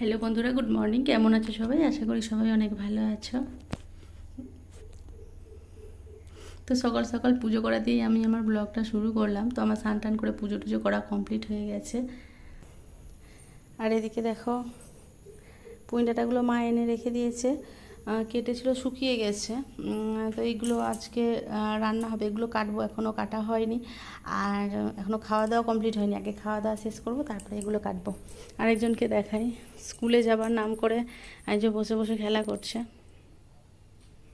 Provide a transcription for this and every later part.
Hello বন্ধুরা good morning কেমন আছো সবাই? আশা করি সবাই অনেক ভালো আছো। তো সকাল সকাল পুজো করা দিয়েই আমি আমার ব্লগটা শুরু করলাম। তো আমার স্নান টান করে পুজো টুজো করা কমপ্লিট হয়ে গেছে। আর এদিকে দেখো, পুঁইডাটাগুলো মা এনে রেখে দিয়েছে। কেটেছিল, শুকিয়ে গেছে। তো এইগুলো আজকে রান্না হবে। এগুলো কাটবো এখনও কাটা হয়নি। আর এখনও খাওয়া দাওয়া কমপ্লিট হয়নি। আগে খাওয়া দাওয়া শেষ করব, তারপরে এগুলো কাটবো। আরেকজনকে দেখাই। স্কুলে যাবার নাম করে যে বসে বসে খেলা করছে।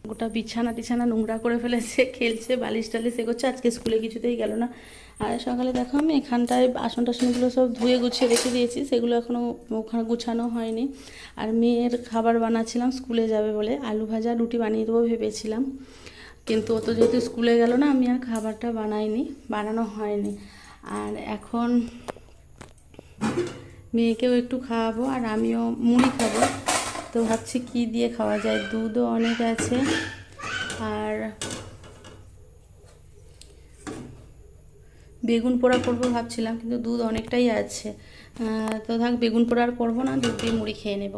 গোটা বিছানা টিছানা নোংরা করে ফেলেছে, খেলছে, বালিশ টালিশ এগোচ্ছে, আজকে স্কুলে কিছুতেই গেল না। আর সকালে দেখো আমি এখানটায় বাসন টাসনগুলো সব ধুয়ে গুছিয়ে রেখে দিয়েছি, সেগুলো এখনও ওখানে গুছানো হয়নি। আর মেয়ের খাবার বানাচ্ছিলাম, স্কুলে যাবে বলে। আলু ভাজা, রুটি বানিয়ে দেবো ভেবেছিলাম। কিন্তু ও তো যেহেতু স্কুলে গেল না, আমি আর খাবারটা বানাইনি, বানানো হয়নি। আর এখন মেয়েকেও একটু খাওয়াবো, আর আমিও মুড়ি খাব। তো ভাবছি কি দিয়ে খাওয়া যায়? দুধও অনেক আছে। আর বেগুন পোড়া করব ভাবছিলাম, কিন্তু দুধ অনেকটাই আছে। তো থাক, বেগুন পোড়া আর করব না, দুধ দিয়ে মুড়ি খেয়ে নেব।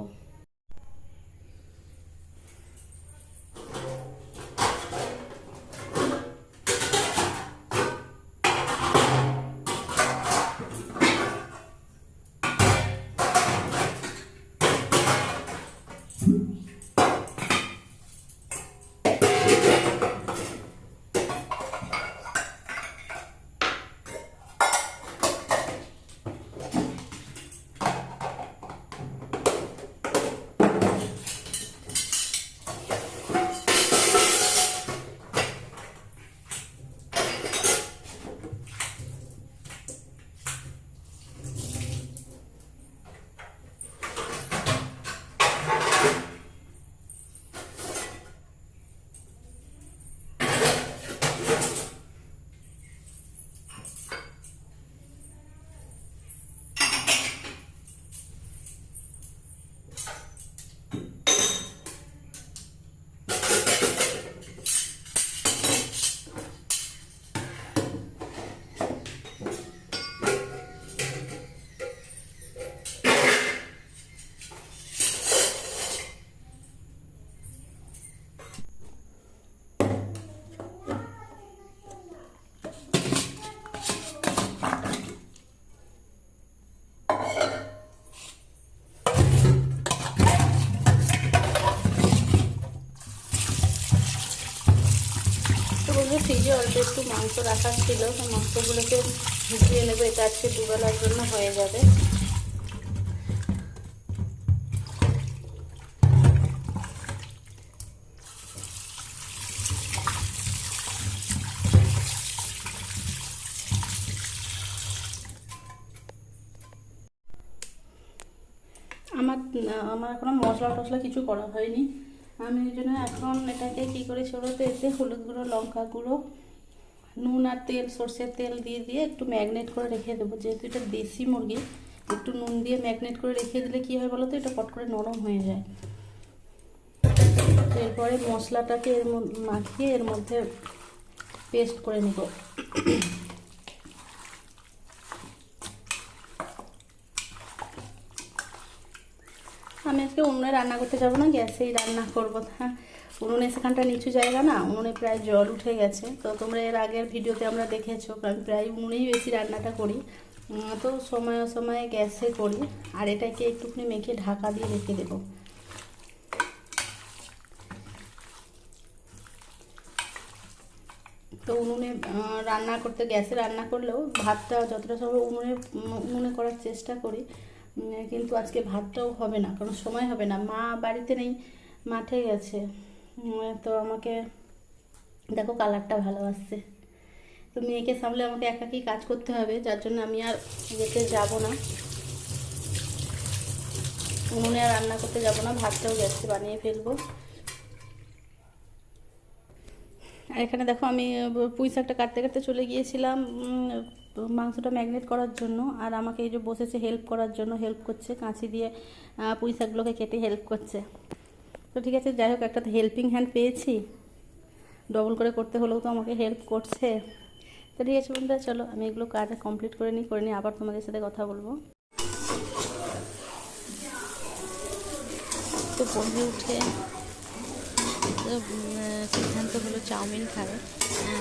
বলব ফ্রিজে অল্প একটু মাংস রাখা ছিল মাংসগুলোকে ভিজিয়ে নেব, এটা আজকে দুবেলার জন্য হয়ে যাবে। আমার আমার এখনও মশলা টশলা কিছু করা হয়নি। আমি ওই জন্য এখন এটাকে কী করে ছোড়োতে এতে হলুদ গুঁড়ো, লঙ্কা গুঁড়ো, নুন আর তেল, সর্ষের তেল দিয়ে দিয়ে একটু ম্যাগনেট করে রেখে দেবো। যেহেতু এটা দেশি মুরগি, একটু নুন দিয়ে ম্যাগনেট করে রেখে দিলে কী হয় বলো তো, এটা পট করে নরম হয়ে যায়। এরপরে মশলাটাকে এর মাখিয়ে এর মধ্যে পেস্ট করে নেব। আমি আজকে উনুনে রান্না করতে যাব না, গ্যাসেই রান্না করব। হ্যাঁ উনুনে সেখানটা নিচু জায়গা না, উনুনে প্রায় জল উঠে গেছে। তো তোমরা এর আগের ভিডিওতে আমরা দেখেছ, আমি প্রায় উনুনেই বেশি রান্নাটা করি। তো সময়ে সময়ে গ্যাসে করি, আর এটাকে একটুখানি মেখে ঢাকা দিয়ে রেখে দেবো। তো উনুনে রান্না করতে, গ্যাসে রান্না করলেও ভাতটা যতটা সম্ভব উনুনে উনুনে করার চেষ্টা করি। কিন্তু আজকে ভাতটাও হবে না, কারণ সময় হবে না। মা বাড়িতে নেই, মাঠে গেছে। তো আমাকে, দেখো কালারটা ভালো আসছে। তো মেয়েকে সামলে আমাকে একাকেই কাজ করতে হবে, যার জন্য আমি আর যেতে যাব না। উনুনে আর রান্না করতে যাব না, ভাতটাও গ্যাসে বানিয়ে ফেলব। এখানে দেখো আমি, পুঁই শাকটা কাটতে কাটতে চলে গিয়েছিলাম। উম, মাংসটা ম্যাগনেট করার জন্য আর আমাকে এই যে বসেছে হেল্প করার জন্য হেল্প করছে কাঁচি দিয়ে পুঁই শাকগুলোকে কেটে হেল্প করছে। তো ঠিক আছে যাই হোক একটা তো হেল্পিং হ্যান্ড পেয়েছি। ডবল করে করতে হলেও তো আমাকে হেল্প করছে। তো ঠিক আছে বন্ধুরা চলো আমি এগুলো কাজ কমপ্লিট করে নিই করে নিই আবার তোমাদের সাথে কথা বলব। তো পড়ে উঠে সিদ্ধান্ত হলো চাউমিন খাবে।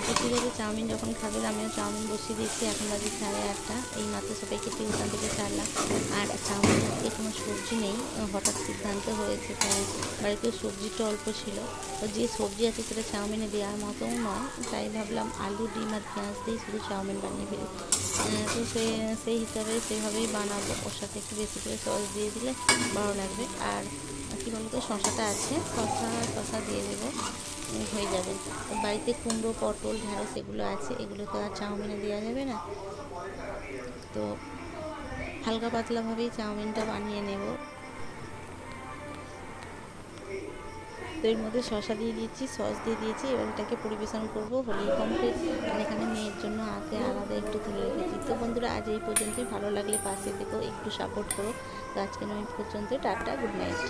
তো ঠিক আছে চাউমিন যখন খাবে আমিও চাউমিন বসিয়ে দিয়েছি। এখন বাজে সাড়ে আটটা। এই মাত্র সবাইকে টিউশন থেকে ছাড়লাম আর চাউমিন আজকে কোনো সবজি নেই। হঠাৎ সিদ্ধান্ত হয়েছে তাই বাড়িতে সবজিটা অল্প ছিল। তো যে সবজি আছে সেটা চাউমিনে দেওয়ার মতোও নয়। তাই ভাবলাম আলু, ডিম আর পেঁয়াজ দিয়ে শুধু চাউমিন বানিয়ে ফেলি। তো সেই সেই হিসাবে সেভাবেই বানাবো। ওর সাথে একটু বেশি করে সস দিয়ে দিলে ভালো লাগবে। আর কী বলতো, শশাটা আছে, শশা শশা দিয়ে দেবো হয়ে যাবে। বাড়িতে কুমড়ো, পটল ঢ্যাঁড়স এগুলো আছে, এগুলো তো আর চাউমিনে দেওয়া যাবে না। তো হালকা পাতলাভাবেই চাউমিনটা বানিয়ে নেব। তো এর মধ্যে শশা দিয়ে দিয়েছি, সস দিয়ে দিয়েছি, এবার এটাকে পরিবেশন করব, হলেই কমপ্লিট। আর এখানে মেয়ের জন্য আগে আলাদা একটু তুলে রেখেছি। তো বন্ধুরা, আজ এই পর্যন্তই। ভালো লাগলে পাশে থেকেও একটু সাপোর্ট করো। তো আজকে আমি পর্যন্ত টাটা গুড নাইট